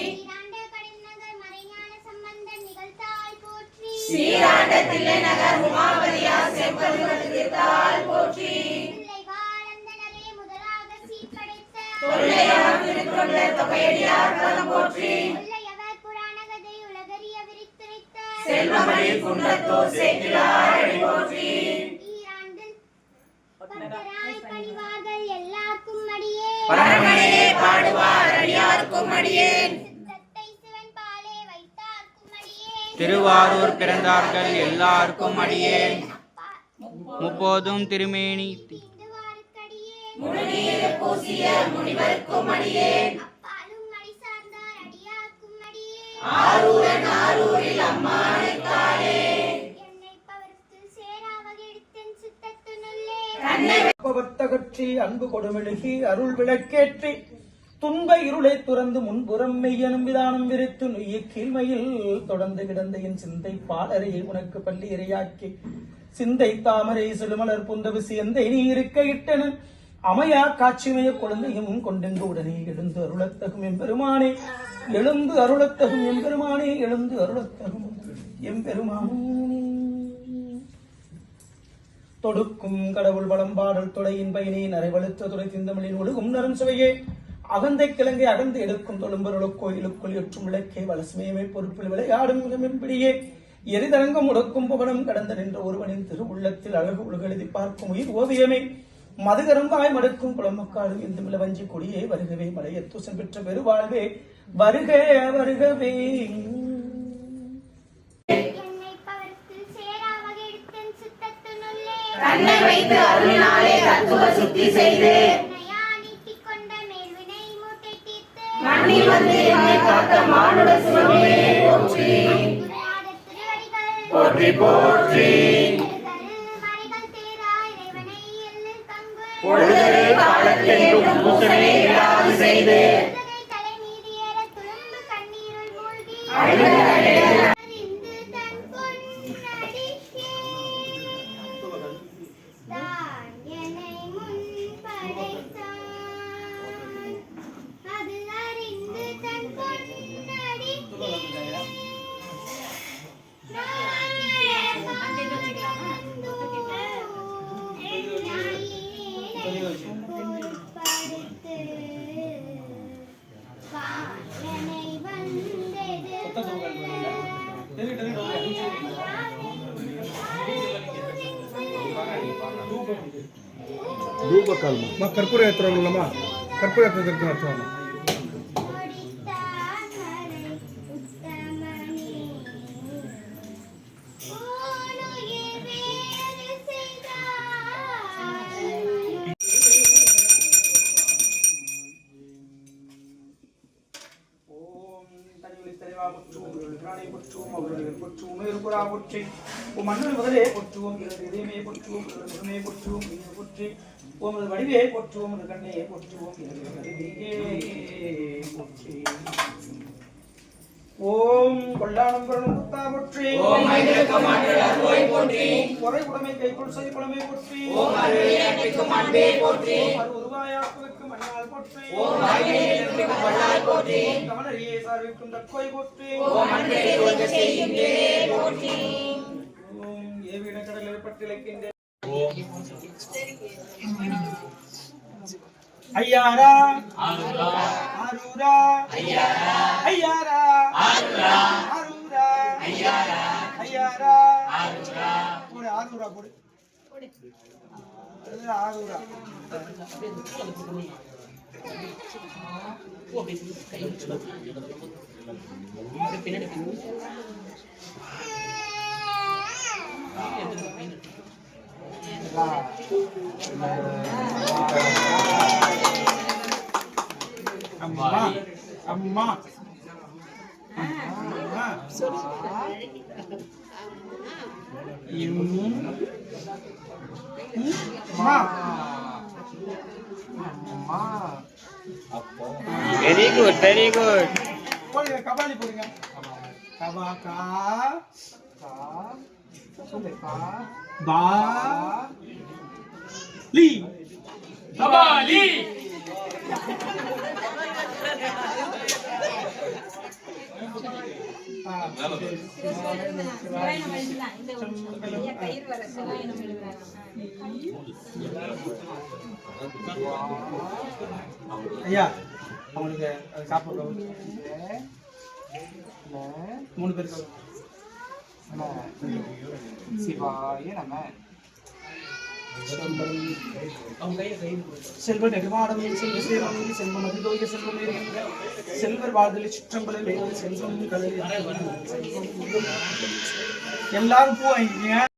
சீராண்ட கடிநகர் மறைஞான சம்பந்தன் நிகழ்த்தாள் போற்றி தில்லை வாழந்தனரே முதலாக சீர்படைத்த தொல்லையவர் புராண கதை உலகறிய விரித்துரைத்த ஈராண்டில் அடியே சித்தத்தை சிவன் பாலே வைத்தார்க்கும் அடியே திருவாரூர் பிறந்தார்கள் எல்லாருக்கும் அடியேன். முப்போதும் திருமேனி. அப்பாலும் அடி போற்றி அன்பு கொடுமெழுகி அருள் விளக்கேற்றி துன்ப இருளை துறந்து முன்புறம் மெய்யனும் விதானம் விரித்து நுய்ய கீழ்மையில் தொடர்ந்து கிடந்த என் சிந்தை பாலரையை உனக்கு பள்ளி இரையாக்கி. சிந்தை தாமரை செழுமலர் புந்தவு சியந்தை நீ இருக்க இட்டன அமையா காட்சிமய குழந்தையும் கொண்டெங்கு உடனே எழுந்து அருளத்தகும் எம்பெருமானே எழுந்து அருளத்தகும் எம்பெருமானே எழுந்து அருளத்தகும் எம்பெருமானே தொடுக்கும் கடவுள் வளம்பாடல் துடையின் பயனே நரைவழுத்த துறை திந்தமிழின் ஒழுகும் நரும் சுவையே. அகந்தை கிழங்கை அகந்து எடுக்கும் தொழும்பருளுக் கோயிலுக்குள் எற்றும் விளக்கே வலசுமையமை பொறுப்பில் விளையாடும் மிகமெம்பிடியே எரிதரங்கம் முடக்கும் புவனம் கடந்த நின்ற ஒருவனின் திருவுள்ளத்தில் அழகு உலகெழுதி பார்க்கும் உயிர் ஓவியமே. மதுகரம்பாய் மடுக்கும் குளமக்காடும் இந்த மிளவஞ்சி கொடியே வருகவே மலையத்துசன் பெற்ற பெருவாழ்வே. வருக வருகவே. என்னையா நீக்கிக் கொண்ட மேல்வினை மூட்டை தீர்த்து மண்ணில் வந்து என்னை காத்த மானுட சிவமே போற்றி. போற்றி போற்றி. பொழுதே காலத்தென்றும் பூசனை இடாது செய்து ಅಮ್ಮ ಕರ್ಪೂರ ಎತ್ತರ ಅಲ್ಲಮ್ಮ ಕರ್ಪೂರ ಎತ್ತರ பொற்றுவோம் பிராணை பொற்றுவோம் அவர்கள் பொற்றுவோம் இருக்குறா பொற்றி. ஓம் மண்ணில் முதலே பொற்றுவோம் இரண்டு இதயமே பொற்றுவோம் முகமே பொற்றுவோம் இனிய பொற்றி. ஓம் அது வடிவே பொற்றுவோம் அது கண்ணையே பொற்றுவோம் இரண்டு கருவியே பொற்றி. ஓம் கொல்லானம் குரலும் குத்தா பொற்றி. ஓம் குறை உடைமை கைக்குள் சதி குளமே பொற்றி. ஓம் அன்பே பொற்றி. ஓம் உருவாயாக்குவிற்கு மண்ணால் பொற்றி. ஓம் போற்றி. கமலரியே சார்விக்கும் தக்கோய் போற்றி. ஓம் அன்பே போற்றி. ஓம் ஏவிட கடலில் பட்டிலைக்கின்ற ஐயாரா. ஆரூரா. ஐயாரா. ஆரூரா. ஐயாரா. போடு ஆரூரா போடு. Wah, bikin kayak gitu. Ada pindah, ada pindah. అమ్మా అమ్మా అమ్మా வெரி குட் வெரி குட் போடுங்க கபாலி போடுங்க கபா கா கா சொல்லு கா பா லி கபாலி ஐயா அவங்களுக்கு அது சாப்பிட மூணு பேருக்கு சிவாய நம. செல்வ நெடுமாடம் செல்வம் அதிதோய செல்வம். செல்வர் வாழ்தலை சிற்றம்பலம் செல்வம் எல்லாரும் பூ வாங்கிக்கங்க